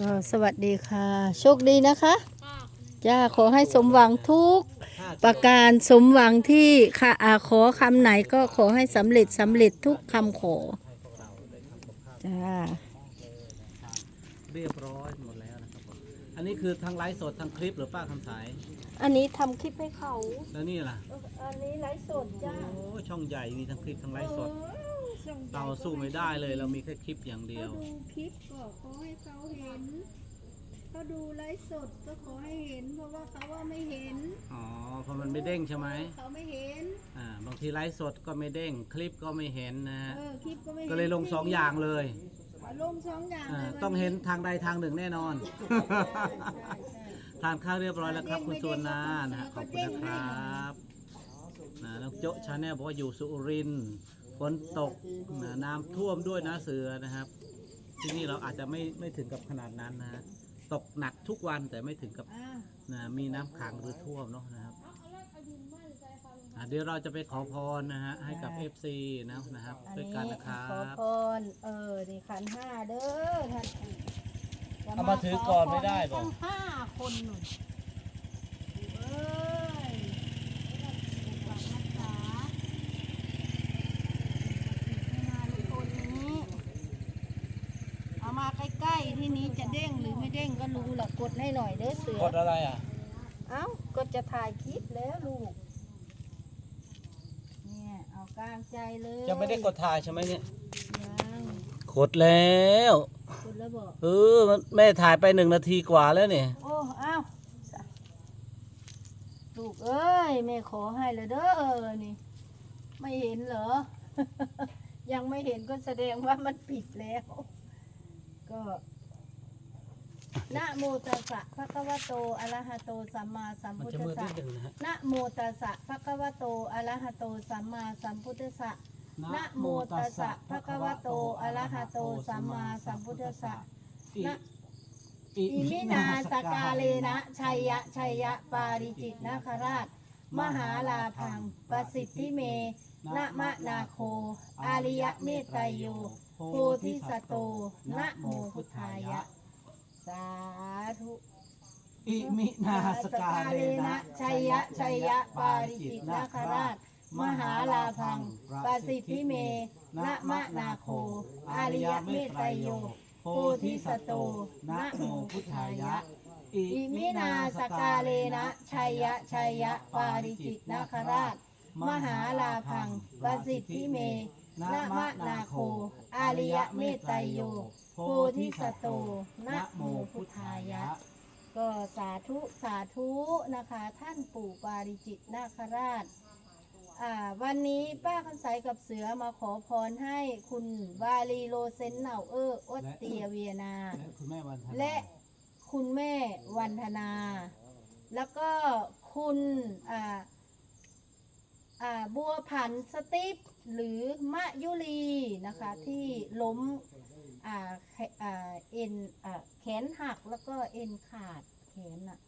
ก็สวัสดีค่ะ โชคดีนะคะจ้าขอให้สมหวังทุก ประการสมหวังที่ค่ะอาขอคำไหนก็ขอให้สำเร็จสำเร็จทุกคำขอจ้าเรียบร้อยหมดแล้วนะครับผมอันนี้คือทั้งไลฟ์สดทั้งคลิปหรือป้าคำสาย อันนี้ทำคลิปให้เขาแล้วนี่ล่ะ อันนี้ไลฟ์สดจ้าโอ้ช่องใหญ่มีทั้งคลิปทั้งไลฟ์สด เราสู้ไม่ได้เลย เรามีแค่คลิปอย่างเดียว ดูคลิปก็ขอให้เขาเห็นเขาดูไลฟ์สดก็ขอให้เห็น เพราะว่าเขาว่าไม่เห็นอ๋อเพราะมันไม่เด้งใช่ไหมเขาไม่เห็น อ่า บางทีไลฟ์สดก็ไม่เด้ง คลิปก็ไม่เห็นนะฮะ เออคลิปก็ไม่ก็เลยลงสองอย่างเลยลงสองอย่างอ่าเลยวันต้องเห็นทางใดทางหนึ่งแน่นอน ใช่ใช่ใช่ ทานข้าวเรียบร้อยแล้วครับ คุณสุวรรณานะฮะขอบคุณนะครับนะน้องโจ๊ะชาแนลบอกว่าอยู่สุรินทร์ฝนตกนะน้ำท่วมด้วยนะเสือนะครับ ที่นี่เราอาจจะไม่ไม่ถึงกับขนาดนั้นนะฮะตกหนักทุกวันแต่ไม่ถึงกับอ่านะมีน้ำขังหรือท่วมเนาะนะครับอะเดี๋ยวเราจะไปขอพรนะฮะให้กับ FC นะนะครับ อันด้วยนี้กันนะครัขอบพรเออนี่ขันห้าเด้อท่านจะ เอามาถือก่อนไม่ได้หรอ ทั้งห้าคนหนุนเอ้ยฝากรักษาให้มาทุกคนนี้เอามาใกล้ๆที่นี้จะเด้งหรือไม่เด้งก็รู้ละกดให้หน่อยเด้อเสือ กดอะไรอะ เอ้าก็จะถ่ายคลิปแล้วลูก เนี่ยเอากลางใจเลยยังไม่ได้กดถ่ายใช่ไหมเนี่ยยังกดแล้วกด แล้วบอกเออแม่ถ่ายไปหนึ่งนาทีกว่าแล้วเนี่ยโอ้อ้าวสะลูกเอ้ยแม่ขอให้เลยเด้อนี่ ไม่เห็นเหรอ ยังไม่เห็นก็แสดงว่ามันปิดแล้ว ก็นะโมตัสสะภะคะวะโตอะระหะโตสัมมาสัมมันพุทจะธัมืสดสะนิดหนึ่งนะฮะนะโมตัสสะภะคะวะโตอะระหะโตสัมมาสัมพุทธัสสะ นะโมตัสสะภะคะวะโตอะระหะโตสัมมาสัมพุทธัสสะอินะอิมินาสกาเลนะชัยยะชัยยะปาริจิตนาคราช มหาลาพังประสิทธิเมนะมะนาโค อาริยะเมตไตรโยโพธิสตโตนะโมพุทธายะ สาธุอิมินาสกาเลนะชัยยะชัยยะปาริจิตนาคราช มหาลาพังปสิทธิเมนะมะนาโค อาริยเมตไตโย โพธิสตโตนะโมพุทธายะ อิมินาสกาเลนะชัยยะชัยยะปาริจิตนาคราช มหาลาพังปสิทธิเมนะมะนาโค อาริยเมตไตโย โพธิสตโตนะโมพุทธายะก็สาธุสาธุนะคะ ท่านปู่ปาริจิตนาคราช อ่า วันนี้ป้าคำใสกับเสือมาขอพรให้คุณวาลีโลเซนเนาเอออดเตียเวียนา และคุณแม่วันทนาและคุณแม่วันธนา แล้วก็คุณอ่าอ่าบัวผันสติปหรือมะยุรีนะคะ ที่ล้มอ่าแขอ่าเอ็นอ่าแขนหักแล้วก็เอ็นขาดแขนอะ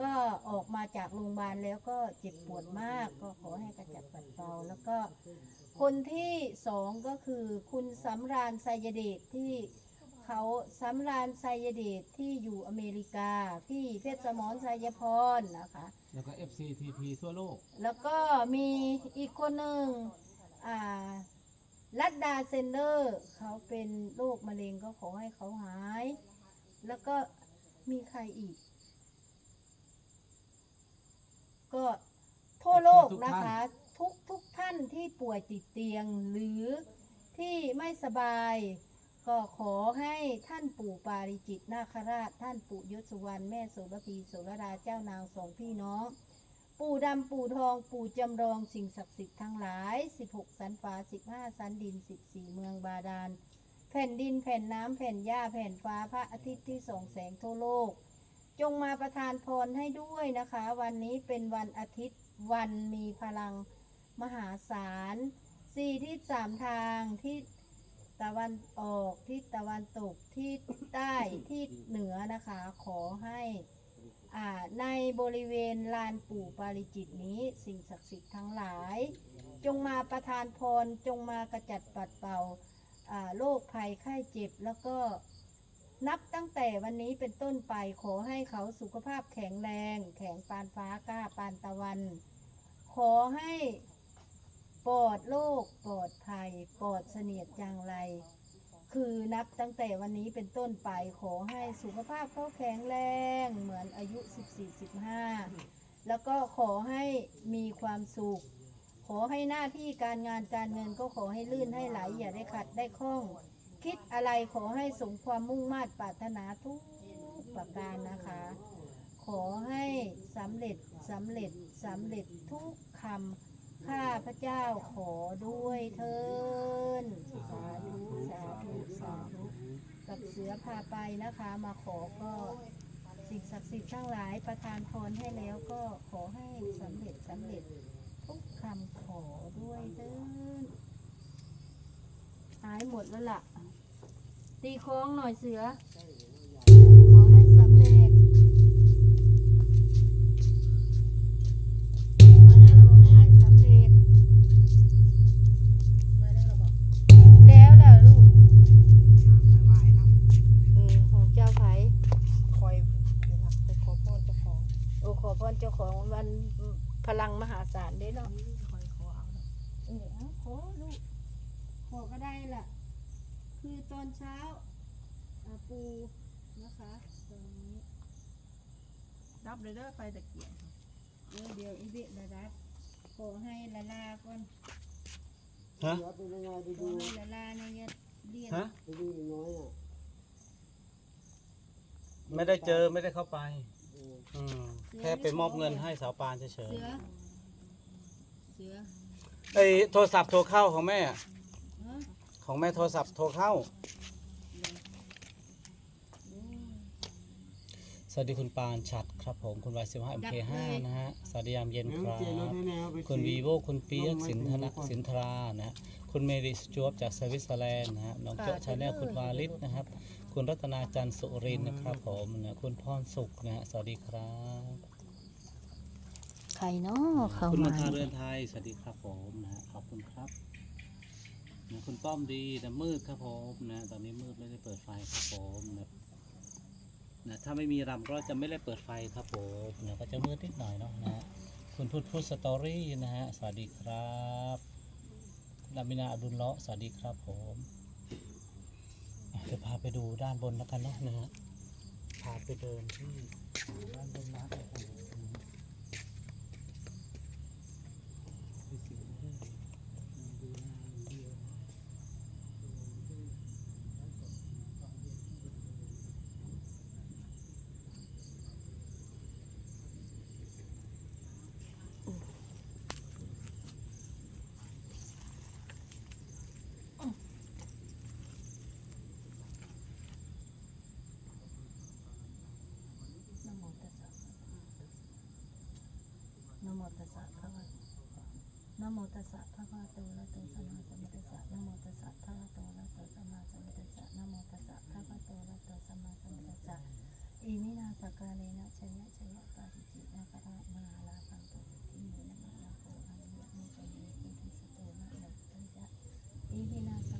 ก็ออกมาจากโรงพยาบาลแล้วก็เจ็บปวดมาก ก็ขอให้กระจัดปัดเป่าแล้วก็ คนที่สองก็คือคุณสำราญไซยเดชที่เขาสำราญไซยเดชที่อยู่อเมริกา พี่เพชรสมรไซยพรนะคะ แล้วก็ FCTP ทั่วโลก แล้วก็มีอีกคนหนึ่งอ่าลัดดาเซนเดอร์ เขาเป็นโรคมะเร็งก็ขอให้เขาหาย แล้วก็มีใครอีก ก็ทั่วโลกนะคะ ทุกทุกท่านที่ป่วยติดเตียงหรือที่ไม่สบาย ก็ขอให้ท่านปู่ปาริจิตนาคราช ท่านปู่ยศสุวรรณแม่โสระพีโสระดาเจ้านางสองพี่น้อง ปู่ดำปู่ทองปู่จำลองสิ่งศักดิ์สิทธิ์ทั้งหลาย 16 สันฟ้า 15 สันดิน 14 เมืองบาดาล แผ่นดินแผ่นน้ำแผ่นหญ้าแผ่นฟ้าพระอาทิตย์ที่ส่องแสงทั่วโลก จงมาประทานพรให้ด้วยนะคะ วันนี้เป็นวันอาทิตย์วันมีพลังมหาศาลสี่ทิศสามทางทิศตะวันออกทิศตะวันตกทิศใต้ทิศเหนือนะคะ ขอให้อ่าในบริเวณลานปู่ปาริจิตนี้สิ่งศักดิ์สิทธิ์ทั้งหลาย จงมาประทานพรจงมากระจัดปัดเป่าอ่าโรคภัยไข้เจ็บแล้วก็ นับตั้งแต่วันนี้เป็นต้นไปขอให้เขาสุขภาพแข็งแรง แข็งปานฟ้ากล้าปานตะวัน ขอให้ปลอดโรคปลอดภัยปลอดเสนียดจังไร คือนับตั้งแต่วันนี้เป็นต้นไปขอให้สุขภาพเขาแข็งแรงเหมือนอายุ 14-15 แล้วก็ขอให้มีความสุข ขอให้หน้าที่การงานการเงินก็ขอให้ลื่นให้ไหลอย่าได้ขัดได้ข้อง คิดอะไรขอให้สมความมุ่งมา่ปรารถนาทุกประการนะคะ ขอให้สำเร็จสำเร็จสำเร็จทุกคำข้าพระเจ้าขอด้วยเทินสาธุสาธุสาธุกับเสือพาไปนะคะ มาขอก็สิ่งศักดิ์สิทธิ์ทั้งหลายประทานพรให้แล้วก็ขอให้สำเร็จสำเร็จทุกคำขอด้วยเทินหายหมดแล้วล่ะ ตีโค้งหน่อยเสือ ขอให้สำเร็จ มาแล้วเราไม่ให้สำเร็จ มาแล้วเราบอกแล้วล่ะลูก ไปไหว้น้เออของเจ้าไผำคอยเดี๋ยวนะไปขอพรเจ้าของโอ้ขอพรเจ้าของวันพลังมหาศาลเด้เนาะ คอยขอเอาเนาะเออเอาขอลูกขอก็ได้ล่ะ คือตอนเช้าอ่าปูนะคะตรงนี้รับเลยเด้อไฟตะเกียงเดี๋ยวเดี๋ยวอีเบะระดับขอให้ละลาก่อนฮะเป็นยังไงไปขอดูให้ละลาในเงี้ยเรียนฮะไปดูอีกน้อยอะไม่ได้เจอไม่ได้เข้าไป เอออืมแค่ไปมอบเงินให้สาวปานเฉยเสือเสือๆไอ้โทรศัพท์โทรเข้าของแม่อะฮะ ของแม่โทรศัพท์โทรเข้า สวัสดีคุณปานชัดครับผม คุณวายสิบห้าเอ็มเคห้านะฮะ สวัสดียามเย็นเดี๋ยวครับเจรถให้แนวไปคุณซื้อวีโวคุณเปียกสินธนะสินทรานะฮะคุณเมริสจวบจากสวิตเซอร์แลนด์นะฮะ น้องโจ๊ะชาแนลคุณวาลิศนะครับ คุณรัตนาจันทร์สุรินทร์นะครับผมนะคุณพรสุขนะฮะ สวัสดีครับ ใครเนาะเข้าคุณมมาณฑาเรือนไทย สวัสดีครับผมนะฮะขอบคุณครับนะ คุณป้อมดีนะมืดครับผมนะ ตอนนี้มืดไม่ได้เปิดไฟครับผมนะนะถ้าไม่มีรำก็จะไม่ได้เปิดไฟครับผมนะก็จะมืดนิดหน่อยเนาะนะคุณพูดพูดสตอรี่นะฮะสวัสดีครับลามินาอดุลเลาะสวัสดีครับผมอะเดี๋ยวพาไปดูด้านบนแล้วกันเนาะนะฮะพาไปเดินที่ด้านบนนะครับผมนะ ตัสสะพระวะนะโมตัสสะพระวะโตอะระโตสัมมาสัมพุทธัสสะนะโมตัสสะพระวะโตอะระโตสัมมาสัมพุทธัสสะนะโมตัสสะพระวะโตอะระโตสัมมาสัมพุทธัสสะอิมินาสกาเลนะชยะชยะปาริจินะกะระมหาลาภังตุทิเมนะมะนะโคอันยะมุตเมปุติสุโตนะนะตัญญะอิมินาส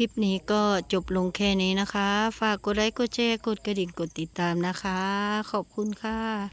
ลิปนี้ก็จบลงแค่นี้นะคะ ฝากกดไลค์กดแชร์กดกระดิ่งกดติดตามนะคะ ขอบคุณค่ะ